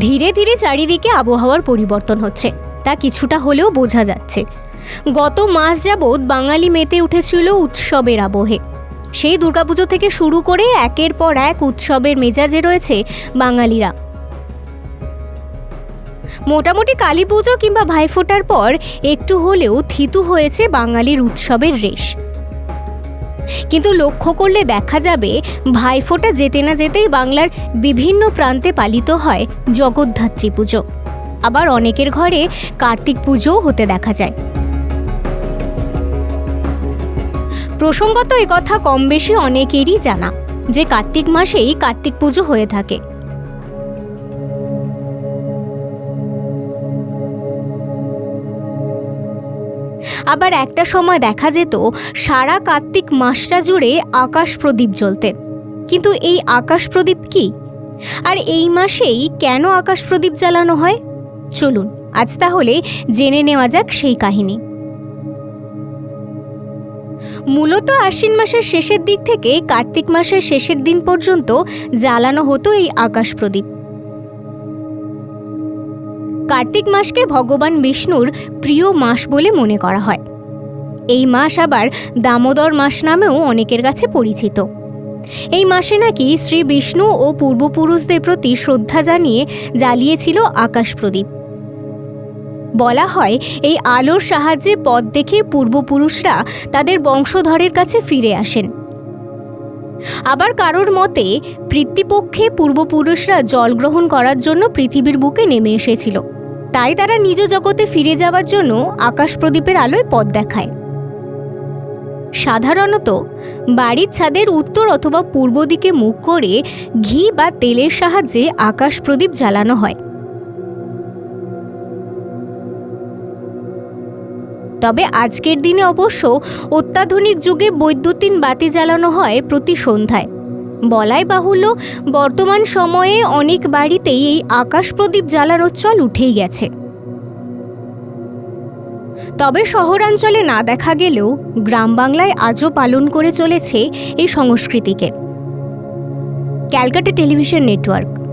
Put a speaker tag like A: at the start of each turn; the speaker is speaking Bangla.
A: ধীরে ধীরে চারিদিকে আবহাওয়ার পরিবর্তন হচ্ছে। তা কিছুটা হলেও বোঝা যাচ্ছে। গত মাস যাবৎ বাঙালি মেতে উঠেছিল উৎসবের আবহে। সেই দুর্গাপুজো থেকে শুরু করে একের পর এক উৎসবের মেজাজে রয়েছে বাঙালিরা। মোটামুটি কালী পুজো কিংবা ভাইফোঁটার পর একটু হলেও থিতু হয়েছে বাঙালির উৎসবের রেশ। কিন্তু লক্ষ্য করলে দেখা যাবে ভাইফোঁটা যেতে না যেতেই বাংলার বিভিন্ন প্রান্তে পালিত হয় জগদ্ধাত্রী পুজো। আবার অনেকের ঘরে কার্তিক পুজোও হতে দেখা যায়। প্রসঙ্গত কথা কম বেশি অনেকেরই জানা যে কার্তিক মাসেই কার্তিক পুজো হয়ে থাকে। আবার একটা সময় দেখা যেত সারা কার্তিক মাসটা জুড়ে আকাশ প্রদীপ জ্বলতে। কিন্তু এই আকাশ প্রদীপ কি? আর এই মাসেই কেন আকাশ প্রদীপ জ্বালানো হয়? চলুন, আজ তাহলে জেনে নেওয়া যাক সেই কাহিনী। মূলত আশ্বিন মাসের শেষের দিক থেকে কার্তিক মাসের শেষের দিন পর্যন্ত জ্বালানো হতো এই আকাশ প্রদীপ। কার্তিক মাসকে ভগবান বিষ্ণুর প্রিয় মাস বলে মনে করা হয়। এই মাস আবার দামোদর মাস নামেও অনেকের কাছে পরিচিত। এই মাসে নাকি শ্রী বিষ্ণু ও পূর্বপুরুষদের প্রতি শ্রদ্ধা জানিয়ে জ্বালিয়েছিল আকাশ প্রদীপ। বলা হয়, এই আলোর সাহায্যে পথ দেখে পূর্বপুরুষরা তাদের বংশধরের কাছে ফিরে আসেন। আবার কারোর মতে পিতৃপক্ষে পূর্বপুরুষরা জল গ্রহণ করার জন্য পৃথিবীর বুকে নেমে এসেছিল। তাই তারা নিজ জগতে ফিরে যাওয়ার জন্য আকাশ প্রদীপের আলোয় পথ দেখায়। সাধারণত বাড়ির ছাদের উত্তর অথবা পূর্ব দিকে মুখ করে ঘি বা তেলের সাহায্যে আকাশ প্রদীপ জ্বালানো হয়। তবে আজকের দিনে অবশ্য অত্যাধুনিক যুগে বৈদ্যুতিন বাতি জ্বালানো হয় প্রতি সন্ধ্যায়। বলাই বাহুল্য, বর্তমান সময়ে অনেক বাড়িতেই এই আকাশ প্রদীপ জ্বালানোর চল উঠেই গেছে। তবে শহরাঞ্চলে না দেখা গেলেও গ্রাম বাংলায় আজও পালন করে চলেছে এই সংস্কৃতিকে। Calcutta television network